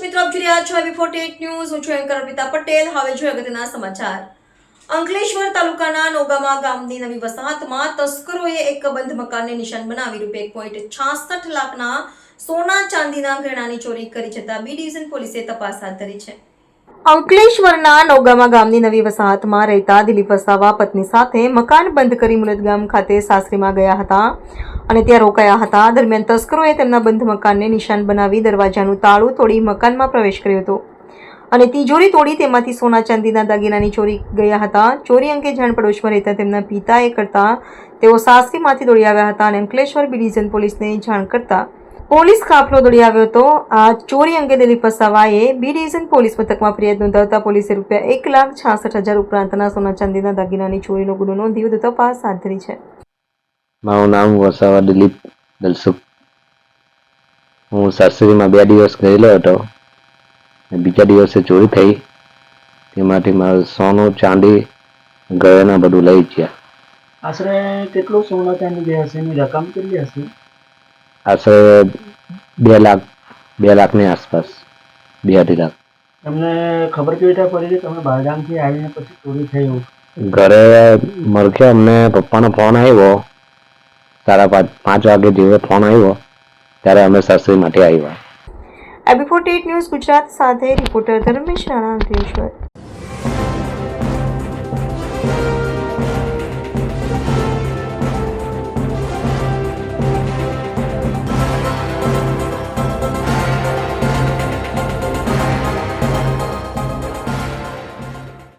Forty news. હું છું anchor Arpita Patel. હવે જોઈએ અગત્યના સમાચાર. અંકલેશ્વર તાલુકાના નોગામા ગામની નવી વસાહતમાં તસ્કરોએ એક બંધ મકાનને નિશાન બનાવી રૂપે એક પોઈન્ટ છાસઠ લાખના સોના ચાંદીના ઘરેણાની ચોરી કરી જતા બી ડિવિઝન પોલીસે તપાસ હાથ ધરી છે. અંકલેશ્વરના નોગામા ગામની નવી વસાહતમાં રહેતા દિલીપ વસાવા પત્ની સાથે મકાન બંધ કરી મુલદગામ ખાતે સાસરીમાં ગયા હતા. અને ત્યાં રોકાયા હતા. દરમિયાન તસ્કરોએ તેમના બંધ મકાનને નિશાન બનાવી દરવાજાનું તાળું તોડી મકાનમાં પ્રવેશ કર્યો હતો. અને તિજોરી તોડી તેમાંથી સોના ચાંદીના દાગીનાની ચોરી ગયા હતા. ચોરી અંગે જાણ પડોશમાં રહેતા તેમના પિતાએ કરતા તેઓ સાસરીમાંથી દોડી આવ્યા હતા અને અંકલેશ્વર ડિવિઝન પોલીસને જાણ કરતા પોલીસ કાફલો દોડી આવ્યો હતો. આ ચોરી અંગે દિલીપ વસાવાએ બી ડિવિઝન પોલીસ મથકમાં ફરિયાદ નોંધાવતા પોલીસે રૂપિયા એક લાખ છાસઠ હજાર ઉપરાંતના સોના ચાંદીના દાગીનાની ચોરીનો ગુનો નોંધી વધુ તપાસ હાથ ધરી છે. મારું નામ વસાવા દિલીપ દલસુખ હું સાસરીમાં બે દિવસ ગયેલો હતો બીજા દિવસે ચોરી થઈ તેમાંથી મારું સોનું ચાંદી ગયના બધું લઈ ગયા આશરે કેટલું સોનું ચાંદી ગયા હશે એની રકમ કેટલી હશે આશરે બે લાખ બે લાખની આસપાસ બે અઢી લાખ તમને ખબર કેવી રીતે પડી કે તમે બહારગામથી આવીને પછી ચોરી થઈ ઘરે મળકે અમને પપ્પાનો ફોન આવ્યો સાડા પાંચ પાંચ વાગે જેવો ફોન આવ્યો, ત્યારે અમે સાસરી માટે આવ્યા. એબી ફોર્ટી ન્યૂઝ ગુજરાત સાથે રિપોર્ટર ધર્મેશ રાણા અંકલેશ્વર.